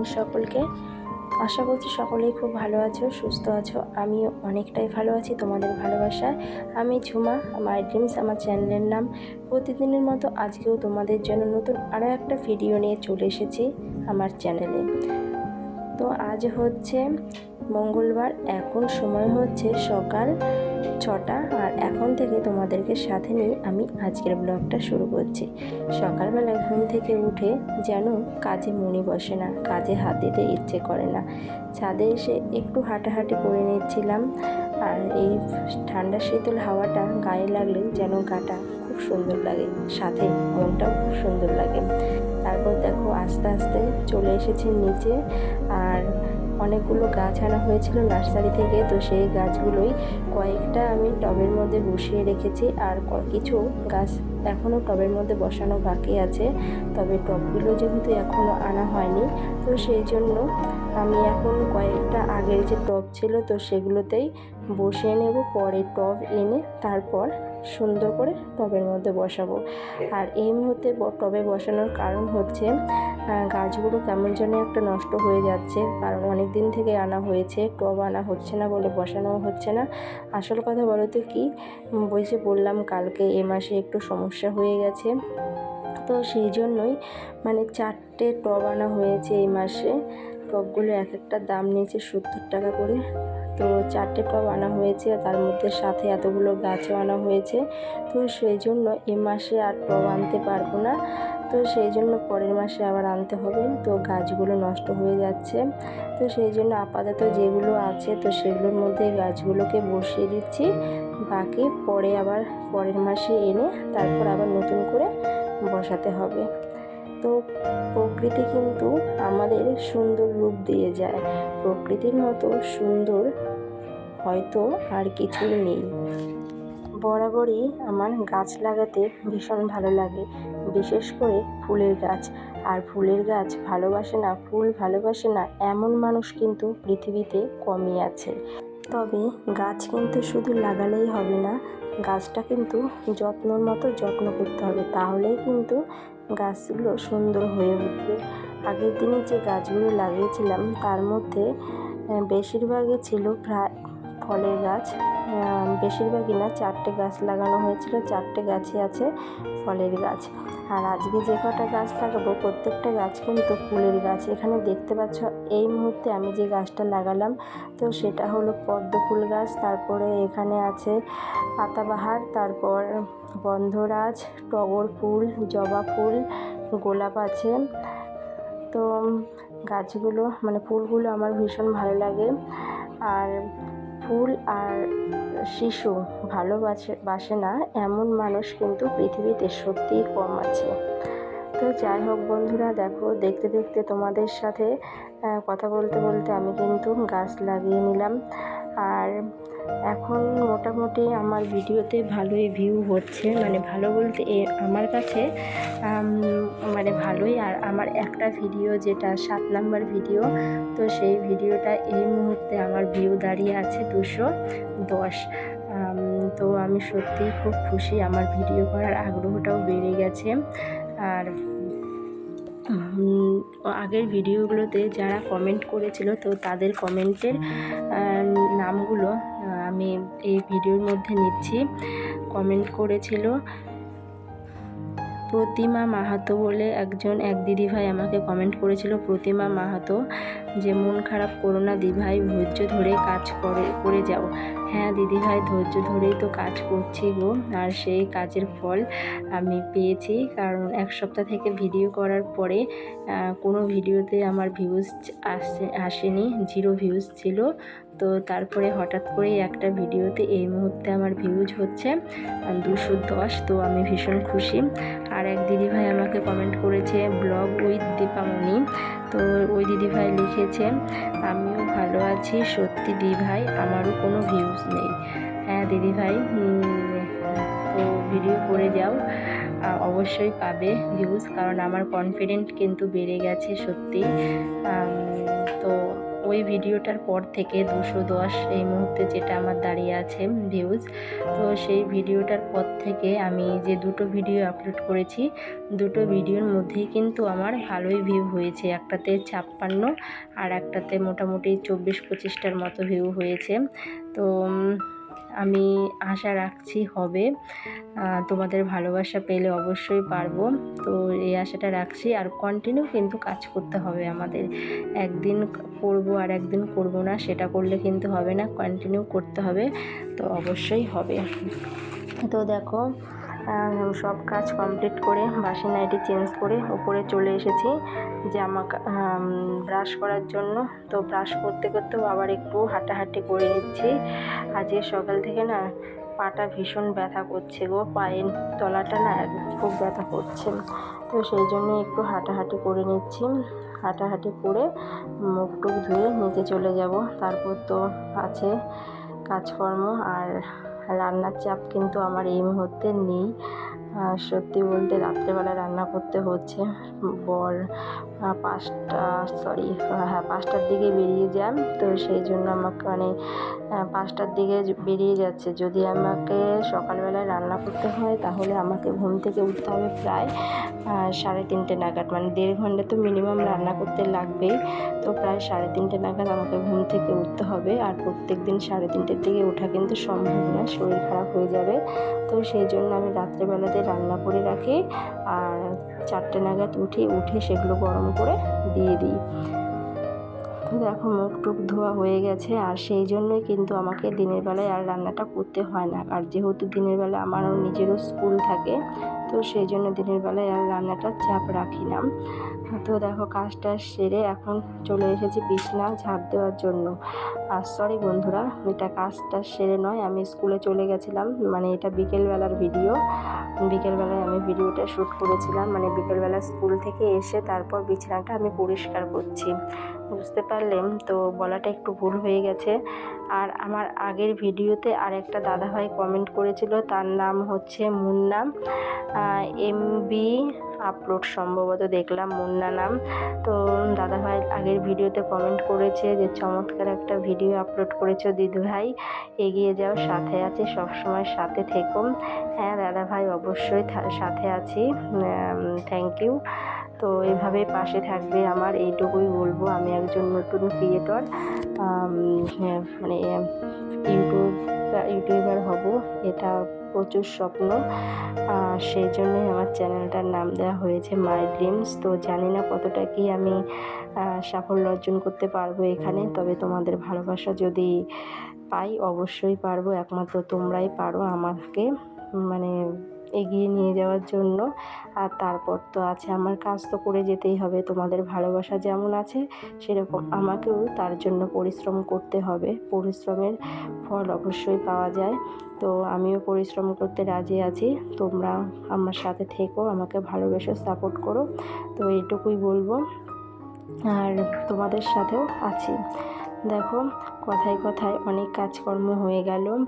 Morning সকলকে, আশা করছি সকলেই খুব ভালো আছো, সুস্থ আছো। আমিও অনেকটাই ভালো আছি তোমাদের ভালোবাসায়। আমি ঝুমা মাই ড্রিমস আমার চ্যানেলের নাম। প্রতিদিনের মতো আজকেও তোমাদের জন্য নতুন আরও একটা ভিডিও নিয়ে চলে এসেছি আমার চ্যানেলে তো আজ হচ্ছে মঙ্গলবার। এখন সময় হচ্ছে সকাল ছটা। আর এখন থেকে তোমাদেরকে সাথে নিয়ে আমি আজকের ব্লগটা শুরু করছি। সকালবেলা ঘুম থেকে উঠে যেন কাজে মনে বসে না, কাজে হাত দিতে ইচ্ছে করে না। ছাদে এসে একটু হাঁটাহাঁটি করে নিচ্ছিলাম। আর এই ঠান্ডা শীতল হাওয়াটা গায়ে লাগলে যেন গাটা খুব সুন্দর লাগে, সাথে মনটাও খুব সুন্দর লাগে। তারপর দেখো আস্তে আস্তে চলে এসেছে নিচে। আর অনেকগুলো গাছ আনা হয়েছিল নার্সারি থেকে, তো সেই গাছগুলোই কয়েকটা আমি টবের মধ্যে বসিয়ে রেখেছি। আর কিছু গাছ এখনও টবের মধ্যে বসানো বাকি আছে। তবে টবগুলো যেহেতু এখনও আনা হয়নি, তো সেই জন্য আমি এখন কয়েকটা আগের যে টব ছিল তো সেগুলোতেই বসিয়ে নেব পরে টব এনে তারপর সুন্দর করে টবের মধ্যে বসাবো। আর এই মুহূর্তে টবে বসানোর কারণ হচ্ছে গাছগুলো কেমন যেন একটা নষ্ট হয়ে যাচ্ছে, কারণ অনেক দিন থেকে আনা হয়েছে, টব আনা হচ্ছে না বলে বসানো হচ্ছে না। আসল কথা বলো তো কি বলছে বললাম কালকে এ মাসে একটু সমস্যা হয়ে গেছে। তো সেই জন্যই মানে চারটে টব আনা হয়েছে এই মাসে। টবগুলো এক একটা দাম নিয়েছে সত্তর টাকা করে। তো চারটে টব আনা হয়েছে তার মধ্যে সাথে এতগুলো গাছও আনা হয়েছে। তো সেই জন্য এ মাসে আর টব আনতে পারব না। তো সেই জন্য পরের মাসে আবার আনতে হবে। তো গাছগুলো নষ্ট হয়ে যাচ্ছে। তো সেই জন্য আপাতত যেগুলো আছে, তো সেগুলোর মধ্যে গাছগুলোকে বসিয়ে দিচ্ছি। বাকি পরে আবার পরের মাসে এনে তারপর আবার নতুন করে বসাতে হবে। তো প্রকৃতি কিন্তু আমাদের সুন্দর রূপ দিয়ে যায়। প্রকৃতির মতো সুন্দর হয়তো আর কিছুই নেই। বরাবরই আমার গাছ লাগাতে ভীষণ ভালো লাগে, বিশেষ করে ফুলের গাছ। আর ফুলের গাছ ভালোবাসে না, ফুল ভালোবাসে না, এমন মানুষ কিন্তু পৃথিবীতে কমই আছে। তবে গাছ কিন্তু শুধু লাগালেই হবে না, গাছটা কিন্তু যত্নর মতো যত্ন করতে হবে। তাহলেই কিন্তু গাছগুলো সুন্দর হয়ে উঠবে। আগের দিনে যে গাছগুলো লাগিয়েছিলাম, তার মধ্যে বেশিরভাগই ছিল প্রায় ফলের গাছ। বেশিরভাগই না চারটে গাছ লাগানো হয়েছিল, চারটে গাছই আছে, ফলের গাছ। আর আজকে যে কটা গাছ লাগাবো, প্রত্যেকটা গাছ কিন্তু ফুলের গাছ। এখানে দেখতে পাচ্ছ, এই মুহূর্তে আমি যে গাছটা লাগালাম, তো সেটা হলো পদ্ম ফুল গাছ, তারপরে এখানে আছে পাতাবাহার, তারপর গন্ধরাজ টগর ফুল, জবা ফুল, গোলাপ আছে। তো গাছগুলো মানে ফুলগুলো আমার ভীষণ ভালো লাগে। আর ফুল আর শিশু ভালোবাসে, বাসে না, এমন মানুষ কিন্তু পৃথিবীতে সত্যিই কম আছে। তো যাই হোক বন্ধুরা, দেখো, দেখতে দেখতে তোমাদের সাথে কথা বলতে বলতে আমি কিন্তু গাছ লাগিয়ে নিলাম। আর এখন মোটামুটি আমার ভিডিওতে ভালোই ভিউ হচ্ছে মানে ভালো বলতে আমার কাছে মানে ভালোই। আর আমার একটা ভিডিও যেটা সাত নাম্বার ভিডিও তো সেই ভিডিওটা এই মুহূর্তে আমার ভিউ দাঁড়িয়ে আছে দুশো দশ। তো আমি সত্যিই খুব খুশি, আমার ভিডিও করার আগ্রহটাও বেড়ে গেছে। আর আগের ভিডিওগুলোতে যারা কমেন্ট করেছিল, তো তাদের কমেন্টের আমি এই ভিডিওর মধ্যে নিচ্ছি। কমেন্ট করেছিল, প্রতিমা মাহাতো বলে একজন এক দিদি ভাই আমাকে কমেন্ট করেছিল, প্রতিমা মাহাতো, যে মন খারাপ করো না দিভাই, ধৈর্য ধরে কাজ করে করে যাও। হ্যাঁ দিদিভাই ধৈর্য ধরেই তো কাজ করছি গো। আর সেই কাজের ফল আমি পেয়েছি। কারণ এক সপ্তাহ থেকে ভিডিও করার পরে কোনো ভিডিওতে আমার ভিউজ আসে, আসেনি জিরো ভিউজ ছিল। তো তারপরে হঠাৎ করেই একটা ভিডিওতে এই মুহূর্তে আমার ভিউজ হচ্ছে দুশো দশ। তো আমি ভীষণ খুশি। আর এক দিদিভাই আমাকে কমেন্ট করেছে ব্লগ উইথ দীপামণি তো ওই দিদিভাই লিখেছে, আমিও ভালো আছি, সত্যি দিদিভাই আমারও কোনো ভিউজ নেই। হ্যাঁ দিদিভাই তো ভিডিও করে যাও অবশ্যই পাবে ভিউজ কারণ আমার কনফিডেন্ট কিন্তু বেড়ে গেছে সত্যি। তো ওই ভিডিওটার পর থেকে দুশো দশ এই মুহূর্তে যেটা আমার দাঁড়িয়ে আছে ভিউজ তো সেই ভিডিওটার পর থেকে আমি যে দুটো ভিডিও আপলোড করেছি, দুটো ভিডিওর মধ্যেই কিন্তু আমার ভালোই ভিউ হয়েছে। একটাতে ছাপ্পান্ন আর একটাতে মোটামুটি চব্বিশ পঁচিশটার মতো ভিউ হয়েছে। তো আমি আশা রাখছি হবে। তোমাদের ভালোবাসা পেলে অবশ্যই পারব। তো এই আশাটা রাখছি। আর কন্টিনিউ কিন্তু কাজ করতে হবে আমাদের। একদিন করব আর একদিন করব না, সেটা করলে কিন্তু হবে না। কন্টিনিউ করতে হবে, তো অবশ্যই হবে। তো দেখো সব কাজ কমপ্লিট করে বাসি নাইটি চেঞ্জ করে উপরে চলে এসেছি জামা ব্রাশ করার জন্য। তো ব্রাশ করতে করতেও আবার একটু হাঁটাহাঁটি করে নিচ্ছি। আজকে সকাল থেকে না পাটা ভীষণ ব্যথা করছে গো, পায়ের তলাটা না খুব ব্যথা করছে। তো সেই জন্য একটু হাঁটাহাঁটি করে নিচ্ছি। হাঁটাহাঁটি করে মুখ টুক ধুয়ে নিচে চলে যাব। তারপর তো আছে কাজকর্ম আর রান্নার চাপ কিন্তু আমার এই মুহূর্তে নেই। সত্যি বলতে রাত্রেবেলা রান্না করতে হচ্ছে। বর পাঁচটা সরি হ্যাঁ পাঁচটার দিকে বেরিয়ে যান। তো সেই জন্য আমাকে মানে পাঁচটার দিকে বেরিয়ে যাচ্ছে। যদি আমাকে সকালবেলায় রান্না করতে হয়, তাহলে আমাকে ঘুম থেকে উঠতে হবে প্রায় সাড়ে তিনটে নাগাদ। মানে দেড় ঘণ্টা তো মিনিমাম রান্না করতে লাগবেই। তো প্রায় সাড়ে তিনটে নাগাদ আমাকে ঘুম থেকে উঠতে হবে। আর প্রত্যেক দিন সাড়ে তিনটের দিকে ওঠা কিন্তু সম্ভব না, শরীর খারাপ হয়ে যাবে। তো সেই জন্য আমি রাত্রেবেলাতে রান্না করে রাখি। আর চারটে নাগাদ উঠি, উঠে সেগুলো গরম করে দিয়ে দিই। দেখো, মুখ টুক ধোয়া হয়ে গেছে আর সেই জন্যই কিন্তু আমাকে দিনের বেলায় আর রান্নাটা করতে হয় না। আর যেহেতু দিনের বেলা আমারও নিজেরও স্কুল থাকে তো সেই জন্য দিনের বেলায় আর রান্নাটা চাপ রাখি না। তো দেখো কাজটা সেরে এখন চলে এসেছি বিছনা ঝাঁপ দেওয়ার জন্য। আর সরি বন্ধুরা, এটা কাজটা সেরে নয়, আমি স্কুলে চলে গেছিলাম মানে এটা বিকেলবেলার ভিডিও। বিকেলবেলায় আমি ভিডিওটা শ্যুট করেছিলাম মানে বিকেলবেলা স্কুল থেকে এসে তারপর বিছানাটা আমি পরিষ্কার করছি। বুঝতে পারলেন? তো বলাটা একটু ভুল হয়ে গেছে। আর আমার আগের ভিডিওতে আর একটা দাদাভাই কমেন্ট করেছিল, তার নাম হচ্ছে মুন্না। এমবি আপলোড সম্ভবত দেখলাম, মুন্না নাম। তো দাদাভাই আগের ভিডিওতে কমেন্ট করেছে যে, চমৎকার একটা ভিডিও আপলোড করেছ দিদিভাই। এগিয়ে যাও, সাথে আছে, সবসময় সাথে থেকো। হ্যাঁ দাদাভাই অবশ্যই সাথে আছি। থ্যাংক ইউ তো এভাবে পাশে থাকবে আমার, এইটুকুই বলব। আমি একজন নতুন ক্রিয়েটর মানে ইউটিউব ইউটিউবার হব, এটা প্রচুর স্বপ্ন। সেই জন্যই আমার চ্যানেলটার নাম দেওয়া হয়েছে মাই ড্রিমস। তো জানি না কতটা কি আমি সাফল্য অর্জন করতে পারব এখানে, তবে তোমাদের ভালোবাসা যদি পাই অবশ্যই পারব, একমাত্র তোমরাই পারো আমাকে। মানে এগিয়ে নিয়ে যাওয়ার জন্য। আর তারপর তো আছে, আমার কাজ তো করে যেতেই হবে। তোমাদের ভালোবাসা যেমন আছে, সেরকম আমাকেও তার জন্য পরিশ্রম করতে হবে। পরিশ্রমের ফল অবশ্যই পাওয়া যায়। তো আমিও পরিশ্রম করতে রাজি আছি। তোমরা আমার সাথে থেকো, আমাকে ভালোবেসে সাপোর্ট করো। তো এইটুকুই বলব। আর তোমাদের সাথেও আছি। দেখো, কথায় কথায় অনেক কাজকর্ম হয়ে গেল।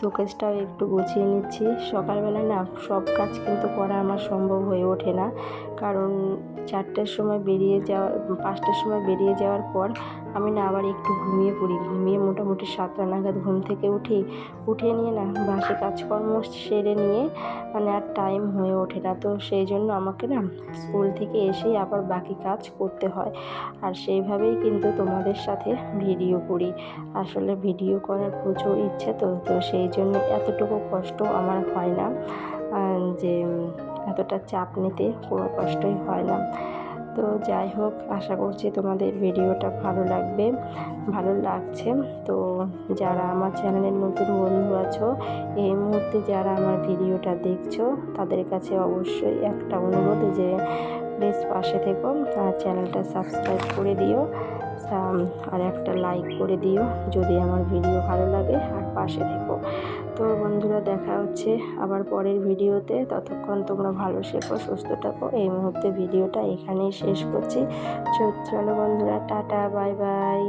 শোকেসটাও একটু গুছিয়ে নিচ্ছি। সকালবেলা না, সব কাজ কিন্তু করা আমার সম্ভব হয়ে ওঠে না। কারণ চারটের সময় বেরিয়ে যাওয়া, পাঁচটার সময় বেরিয়ে যাওয়ার পর আমি না আবার একটু ঘুমিয়ে পড়ি। ঘুমিয়ে মোটামুটি সাতটা নাগাদ ঘুম থেকে উঠি। উঠে নিয়ে না বাসে কাজকর্ম সেরে নিয়ে মানে আর টাইম হয়ে ওঠে না। তো সেই জন্য আমাকে না স্কুল থেকে এসেই আবার বাকি কাজ করতে হয়। আর সেইভাবেই কিন্তু তোমাদের সাথে ভিডিও করি। আসলে ভিডিও করার প্রচুর ইচ্ছে তো তো সেই জন্য এতটুকু কষ্ট আমার হয় না। যে এতটা চাপ নিতে কোনো কষ্টই হয় না। তো যাই হোক, আশা করছি তোমাদের ভিডিওটা ভালো লাগবে, ভালো লাগছে। তো যারা আমার চ্যানেলের নতুন বন্ধু আছো, এই মুহূর্তে যারা আমার ভিডিওটা দেখছ, তাদের কাছে অবশ্যই একটা অনুরোধ যে প্লিজ পাশে থেকো, আর চ্যানেলটা সাবস্ক্রাইব করে দিও আর একটা লাইক করে দিও, যদি আমার ভিডিও ভালো লাগে, আর পাশে থেকো। তো বন্ধুরা দেখা হচ্ছে আবার পরের ভিডিওতে। ততক্ষণ তোমরা ভালো শেখো সুস্থ থাকো। এই মুহূর্তে ভিডিওটা এখানেই শেষ করছি। চলো বন্ধুরা, টাটা, বাই বাই।